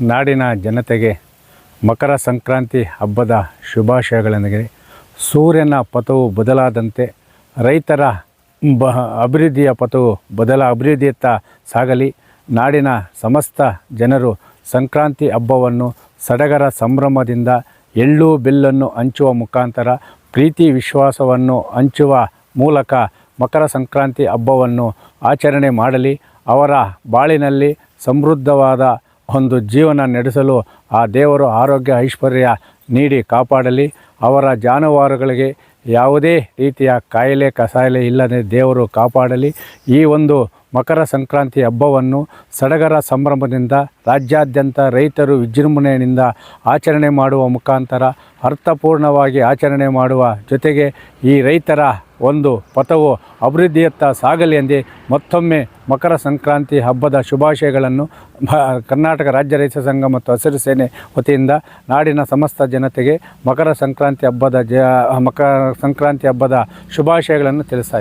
ನಾಡಿನ ಜನತೆಗೆ ಮಕರ ಸಂಕ್ರಾಂತಿ ಹಬ್ಬದ ಶುಭಾಶಯಗಳೊಂದಿಗೆ ಸೂರ್ಯನ ಪಥವು ಬದಲಾದಂತೆ ರೈತರ ಬ ಅಭಿವೃದ್ಧಿಯ ಪಥವು ಬದಲ ಅಭಿವೃದ್ಧಿಯತ್ತ ಸಾಗಲಿ. ನಾಡಿನ ಸಮಸ್ತ ಜನರು ಸಂಕ್ರಾಂತಿ ಹಬ್ಬವನ್ನು ಸಡಗರ ಸಂಭ್ರಮದಿಂದ ಎಳ್ಳು ಬೆಲ್ಲನ್ನು ಹಂಚುವ ಮುಖಾಂತರ ಪ್ರೀತಿ ವಿಶ್ವಾಸವನ್ನು ಹಂಚುವ ಮೂಲಕ ಮಕರ ಸಂಕ್ರಾಂತಿ ಹಬ್ಬವನ್ನು ಆಚರಣೆ ಮಾಡಲಿ. ಅವರ ಬಾಳಿನಲ್ಲಿ ಸಮೃದ್ಧವಾದ ಒಂದು ಜೀವನ ನಡೆಸಲು ಆ ದೇವರು ಆರೋಗ್ಯ, ಐಶ್ವರ್ಯ ನೀಡಿ ಕಾಪಾಡಲಿ. ಅವರ ಜಾನುವಾರುಗಳಿಗೆ ಯಾವುದೇ ರೀತಿಯ ಕಾಯಿಲೆ, ಕಸಾಯಿಲೆ ಇಲ್ಲದೆ ದೇವರು ಕಾಪಾಡಲಿ. ಈ ಒಂದು ಮಕರ ಸಂಕ್ರಾಂತಿ ಹಬ್ಬವನ್ನು ಸಡಗರ ಸಂಭ್ರಮದಿಂದ, ರಾಜ್ಯಾದ್ಯಂತ ರೈತರು ವಿಜೃಂಭಣೆಯಿಂದ ಆಚರಣೆ ಮಾಡುವ ಮುಖಾಂತರ, ಅರ್ಥಪೂರ್ಣವಾಗಿ ಆಚರಣೆ ಮಾಡುವ ಜೊತೆಗೆ ಈ ರೈತರ ಒಂದು ಪಥವು ಅಭಿವೃದ್ಧಿಯತ್ತ ಸಾಗಲಿ ಎಂದೇ ಮತ್ತೊಮ್ಮೆ ಮಕರ ಸಂಕ್ರಾಂತಿ ಹಬ್ಬದ ಶುಭಾಶಯಗಳನ್ನು ಕರ್ನಾಟಕ ರಾಜ್ಯ ರೈತ ಸಂಘ ಮತ್ತು ಹಸಿರು ಸೇನೆ ವತಿಯಿಂದ ನಾಡಿನ ಸಮಸ್ತ ಜನತೆಗೆ ಮಕರ ಸಂಕ್ರಾಂತಿ ಹಬ್ಬದ ಜ, ಮಕರ ಸಂಕ್ರಾಂತಿ ಹಬ್ಬದ ಶುಭಾಶಯಗಳನ್ನು ತಿಳಿಸ್ತಾ